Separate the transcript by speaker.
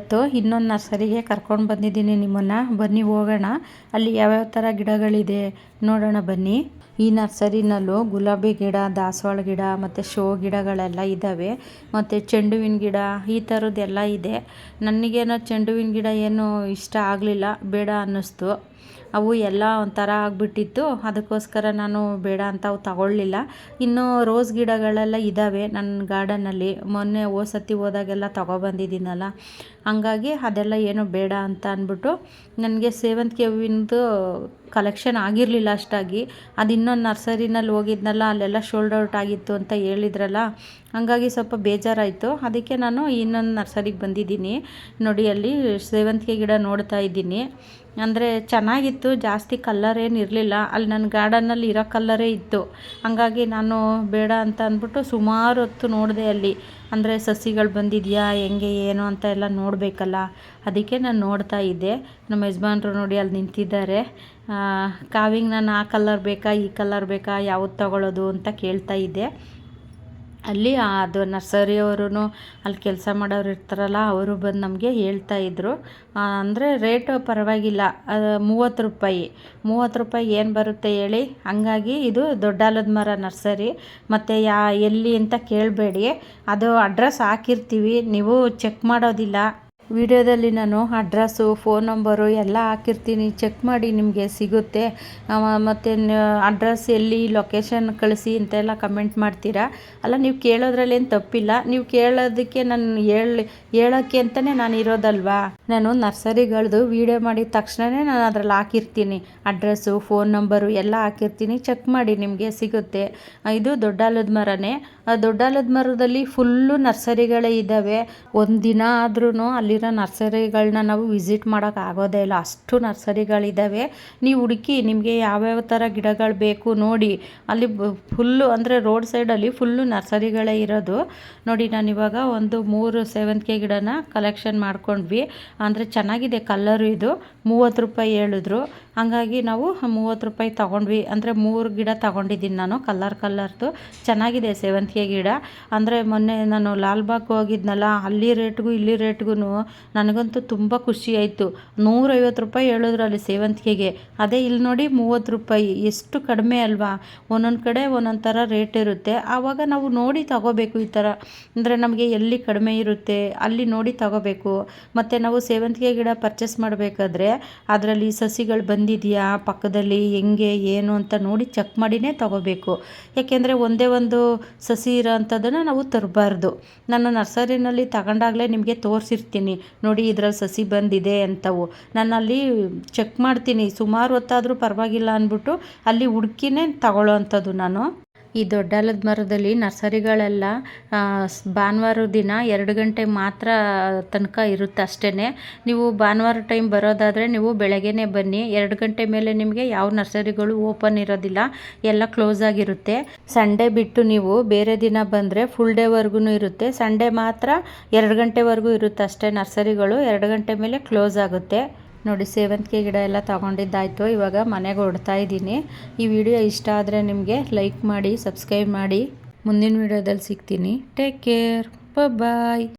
Speaker 1: ಇವತ್ತು ಇನ್ನೊಂದು ನರ್ಸರಿಗೆ ಕರ್ಕೊಂಡು ಬಂದಿದ್ದೀನಿ ನಿಮ್ಮನ್ನು. ಬನ್ನಿ, ಹೋಗೋಣ. ಅಲ್ಲಿ ಯಾವ್ಯಾವ ಥರ ಗಿಡಗಳಿದೆ ನೋಡೋಣ ಬನ್ನಿ. ಈ ನರ್ಸರಿನಲ್ಲೂ ಗುಲಾಬಿ ಗಿಡ, ದಾಸವಾಳ ಗಿಡ, ಮತ್ತು ಶೋ ಗಿಡಗಳೆಲ್ಲ ಇದ್ದಾವೆ ಮತ್ತು ಚೆಂಡುವಿನ ಗಿಡ ಈ ಥರದ್ದೆಲ್ಲ ಇದೆ. ನನಗೇನೋ ಚೆಂಡುವಿನ ಗಿಡ ಏನು ಇಷ್ಟ ಆಗಲಿಲ್ಲ, ಬೇಡ ಅನ್ನಿಸ್ತು. ಅವು ಎಲ್ಲ ಒಂಥರ ಆಗಿಬಿಟ್ಟಿತ್ತು. ಅದಕ್ಕೋಸ್ಕರ ನಾನು ಬೇಡ ಅಂತ ಅವು ತಗೊಳ್ಳಿಲ್ಲ. ಇನ್ನು ರೋಸ್ ಗಿಡಗಳೆಲ್ಲ ಇದ್ದಾವೆ ನನ್ನ ಗಾರ್ಡನಲ್ಲಿ. ಮೊನ್ನೆ ಓ ಸತಿ ಹೋದಾಗೆಲ್ಲ ತಗೊಬಂದಿದ್ದೀನಲ್ಲ. ಹಂಗಾಗಿ ಅದೆಲ್ಲ ಏನು ಬೇಡ ಅಂತ ಅಂದ್ಬಿಟ್ಟು ನನಗೆ ಸೇವಂತಿಗೆ ಹೂವಿಂದು ಕಲೆಕ್ಷನ್ ಆಗಿರಲಿಲ್ಲ ಅಷ್ಟಾಗಿ. ಅದು ಇನ್ನೊಂದು ನರ್ಸರಿನಲ್ಲಿ ಹೋಗಿದ್ನಲ್ಲ, ಅಲ್ಲೆಲ್ಲ ಶೋಲ್ಡ್ ಔಟ್ ಆಗಿತ್ತು ಅಂತ ಹೇಳಿದ್ರಲ್ಲ. ಹಂಗಾಗಿ ಸ್ವಲ್ಪ ಬೇಜಾರಾಯಿತು. ಅದಕ್ಕೆ ನಾನು ಇನ್ನೊಂದು ನರ್ಸರಿಗೆ ಬಂದಿದ್ದೀನಿ. ನೋಡಿ, ಅಲ್ಲಿ ಸೇವಂತಿಗೆ ಗಿಡ ನೋಡ್ತಾ ಇದ್ದೀನಿ. ಅಂದರೆ ಚೆನ್ನಾಗಿತ್ತು, ಜಾಸ್ತಿ ಕಲ್ಲರ್ ಏನು ಇರಲಿಲ್ಲ. ಅಲ್ಲಿ ನನ್ನ ಗಾರ್ಡನ್ನಲ್ಲಿ ಇರೋ ಕಲ್ಲರೇ ಇತ್ತು. ಹಂಗಾಗಿ ನಾನು ಬೇಡ ಅಂತ ಅಂದ್ಬಿಟ್ಟು ಸುಮಾರು ಹೊತ್ತು ನೋಡಿದೆ ಅಲ್ಲಿ. ಅಂದರೆ ಸಸಿಗಳು ಬಂದಿದೆಯಾ, ಹೆಂಗೆ, ಏನು ಅಂತ ಎಲ್ಲ ನೋಡಬೇಕಲ್ಲ. ಅದಕ್ಕೆ ನಾನು ನೋಡ್ತಾ ಇದ್ದೆ. ನಮ್ಮ ಯಜಮಾನ್ರು ನೋಡಿ ಅಲ್ಲಿ ನಿಂತಿದ್ದಾರೆ. ಕಾವಿಂಗ್ ನಾನು ಆ ಕಲರ್ ಬೇಕಾ, ಈ ಕಲರ್ ಬೇಕಾ, ಯಾವ್ದು ತಗೊಳ್ಳೋದು ಅಂತ ಕೇಳ್ತಾ ಇದ್ದೆ. ಅಲ್ಲಿ ಅದು ನರ್ಸರಿಯವರು ಅಲ್ಲಿ ಕೆಲಸ ಮಾಡೋರು ಇರ್ತಾರಲ್ಲ, ಅವರು ಬಂದು ನಮಗೆ ಹೇಳ್ತಾ ಇದ್ದರು ಅಂದರೆ ರೇಟು ಪರವಾಗಿಲ್ಲ ಮೂವತ್ತು ರೂಪಾಯಿ. ಮೂವತ್ತು ರೂಪಾಯಿ ಏನು ಬರುತ್ತೆ ಹೇಳಿ? ಹಂಗಾಗಿ ಇದು ದೊಡ್ಡಾಲದ ಮರ ನರ್ಸರಿ ಮತ್ತು ಯಾ, ಎಲ್ಲಿ ಅಂತ ಕೇಳಬೇಡಿ. ಅದು ಅಡ್ರೆಸ್ ಹಾಕಿರ್ತೀವಿ. ನೀವು ಚೆಕ್ ಮಾಡೋದಿಲ್ಲ. ವಿಡಿಯೋದಲ್ಲಿ ನಾನು ಅಡ್ರೆಸ್ಸು ಫೋನ್ ನಂಬರು ಎಲ್ಲ ಹಾಕಿರ್ತೀನಿ. ಚೆಕ್ ಮಾಡಿ ನಿಮಗೆ ಸಿಗುತ್ತೆ. ಮತ್ತು ಅಡ್ರೆಸ್ ಎಲ್ಲಿ ಲೊಕೇಶನ್ ಕಳಿಸಿ ಅಂತೆಲ್ಲ ಕಮೆಂಟ್ ಮಾಡ್ತೀರಾ? ಅಲ್ಲ, ನೀವು ಕೇಳೋದ್ರಲ್ಲೇನು ತಪ್ಪಿಲ್ಲ. ನೀವು ಕೇಳೋದಕ್ಕೆ ನಾನು ಹೇಳಿ ಹೇಳೋಕ್ಕೆ ಅಂತಲೇ ನಾನು ಇರೋದಲ್ವಾ? ನಾನು ನರ್ಸರಿಗಳದು ವೀಡಿಯೋ ಮಾಡಿದ ತಕ್ಷಣವೇ ನಾನು ಅದರಲ್ಲಿ ಹಾಕಿರ್ತೀನಿ. ಅಡ್ರೆಸ್ಸು ಫೋನ್ ನಂಬರು ಎಲ್ಲ ಹಾಕಿರ್ತೀನಿ. ಚೆಕ್ ಮಾಡಿ ನಿಮಗೆ ಸಿಗುತ್ತೆ. ಇದು ದೊಡ್ಡಾಲದ ಮರನೇ. ದೊಡ್ಡಾಲದ ಮರದಲ್ಲಿ ಫುಲ್ಲು ನರ್ಸರಿಗಳೇ ಇದ್ದಾವೆ. ಒಂದು ದಿನ ಆದ್ರೂ ಅಲ್ಲಿರೋ ನರ್ಸರಿಗಳನ್ನ ನಾವು ವಿಸಿಟ್ ಮಾಡೋಕ್ಕಾಗೋದೇ ಇಲ್ಲ. ಅಷ್ಟು ನರ್ಸರಿಗಳಿದ್ದಾವೆ ನೀವು ಹುಡುಕಿ ನಿಮಗೆ ಯಾವ್ಯಾವ ಥರ ಗಿಡಗಳು ಬೇಕು ನೋಡಿ. ಅಲ್ಲಿ ಫುಲ್ಲು ಅಂದರೆ ರೋಡ್ ಸೈಡಲ್ಲಿ ಫುಲ್ಲು ನರ್ಸರಿಗಳೇ ಇರೋದು. ನೋಡಿ, ನಾನು ಇವಾಗ ಒಂದು ಮೂರು ಸೇವಂತಿಗೆ ಗಿಡನ ಕಲೆಕ್ಷನ್ ಮಾಡ್ಕೊಂಡ್ವಿ. ಅಂದರೆ ಚೆನ್ನಾಗಿದೆ ಕಲ್ಲರು ಇದು. ಮೂವತ್ತು ರೂಪಾಯಿ ಹೇಳಿದ್ರು. ಹಾಗಾಗಿ ನಾವು ಮೂವತ್ತು ರೂಪಾಯಿ ತೊಗೊಂಡ್ವಿ. ಅಂದರೆ ಮೂರು ಗಿಡ ತೊಗೊಂಡಿದ್ದೀನಿ ನಾನು ಕಲ್ಲರ್ ಕಲ್ಲರ್ದು ಚೆನ್ನಾಗಿದೆ ಸೇವಂತಿಗೆ ಗಿಡ. ಅಂದರೆ ಮೊನ್ನೆ ನಾನು ಲಾಲ್ಬಾಗ್ ಹೋಗಿದ್ನಲ್ಲ, ಅಲ್ಲಿ ರೇಟ್ಗೂ ಇಲ್ಲಿ ರೇಟ್ಗೂ ನನಗಂತೂ ತುಂಬ ಖುಷಿಯಾಯಿತು ನೂರೈವತ್ತು ರೂಪಾಯಿ ಹೇಳಿದ್ರು ಅಲ್ಲಿ ಸೇವಂತಿಗೆಗೆ. ಅದೇ ಇಲ್ಲಿ ನೋಡಿ ಮೂವತ್ತು ರೂಪಾಯಿ. ಎಷ್ಟು ಕಡಿಮೆ ಅಲ್ವಾ? ಒಂದೊಂದು ಕಡೆ ಒಂದೊಂದು ಥರ ರೇಟ್ ಇರುತ್ತೆ. ಆವಾಗ ನಾವು ನೋಡಿ ತಗೋಬೇಕು ಈ ಥರ ಅಂದರೆ ನಮಗೆ ಎಲ್ಲಿ ಕಡಿಮೆ ಇರುತ್ತೆ, ಅಲ್ಲಿ ನೋಡಿ ತಗೋಬೇಕು. ಮತ್ತು ನಾವು ಸೇವಂತಿಗೆ ಗಿಡ ಪರ್ಚೇಸ್ ಮಾಡಬೇಕಾದ್ರೆ ಅದರಲ್ಲಿ ಸಸಿಗಳು ಬಂದಿದೆಯಾ, ಪಕ್ಕದಲ್ಲಿ ಹೆಂಗೆ, ಏನು ಅಂತ ನೋಡಿ ಚೆಕ್ ಮಾಡಿನೇ ತಗೋಬೇಕು. ಯಾಕೆಂದರೆ ಒಂದೇ ಒಂದು ಸಸಿ ಇರೋ ಅಂಥದ್ದನ್ನು ನಾವು ತರಬಾರ್ದು. ನಾನು ನರ್ಸರಿನಲ್ಲಿ ತಗೊಂಡಾಗಲೇ ನಿಮಗೆ ತೋರಿಸಿರ್ತೀನಿ. ನೋಡಿ, ಇದ್ರಲ್ಲಿ ಸಸಿ ಬಂದಿದೆ ಅಂತವು. ನಾನು ಅಲ್ಲಿ ಚೆಕ್ ಮಾಡ್ತೀನಿ. ಸುಮಾರು ಹೊತ್ತಾದರೂ ಪರವಾಗಿಲ್ಲ ಅಂದ್ಬಿಟ್ಟು ಅಲ್ಲಿ ಹುಡುಕಿನೇ ತಗೊಳ್ಳೋ ಅಂಥದ್ದು ನಾನು. ಈ ದೊಡ್ಡಲದ ಮರದಲ್ಲಿ ನರ್ಸರಿಗಳೆಲ್ಲ ಭಾನುವಾರ ದಿನ ಎರಡು ಗಂಟೆ ಮಾತ್ರ ತನಕ ಇರುತ್ತೆ ಅಷ್ಟೇ ನೀವು ಭಾನುವಾರ ಟೈಮ್ ಬರೋದಾದರೆ ನೀವು ಬೆಳಗ್ಗೆನೇ ಬನ್ನಿ. ಎರಡು ಗಂಟೆ ಮೇಲೆ ನಿಮಗೆ ಯಾವ ನರ್ಸರಿಗಳು ಓಪನ್ ಇರೋದಿಲ್ಲ. ಎಲ್ಲ ಕ್ಲೋಸ್ ಆಗಿರುತ್ತೆ. ಸಂಡೇ ಬಿಟ್ಟು ನೀವು ಬೇರೆ ದಿನ ಬಂದರೆ ಫುಲ್ ಡೇವರೆಗೂ ಇರುತ್ತೆ. ಸಂಡೇ ಮಾತ್ರ ಎರಡು ಗಂಟೆವರೆಗೂ ಇರುತ್ತೆ ಅಷ್ಟೇ ನರ್ಸರಿಗಳು. ಎರಡು ಗಂಟೆ ಮೇಲೆ ಕ್ಲೋಸ್ ಆಗುತ್ತೆ. ನೋಡಿ ಸೇವಂತಿಗೆ ಗಿಡ ಎಲ್ಲ ತಗೊಂಡಿದ್ದಾಯಿತು. ಇವಾಗ ಮನೆಗೆ ಹೊಡ್ತಾ ಇದ್ದೀನಿ. ಈ ವಿಡಿಯೋ ಇಷ್ಟ ಆದರೆ ನಿಮಗೆ ಲೈಕ್ ಮಾಡಿ ಸಬ್ಸ್ಕ್ರೈಬ್ ಮಾಡಿ. ಮುಂದಿನ ವಿಡಿಯೋದಲ್ಲಿ ಸಿಗ್ತೀನಿ. Take care bye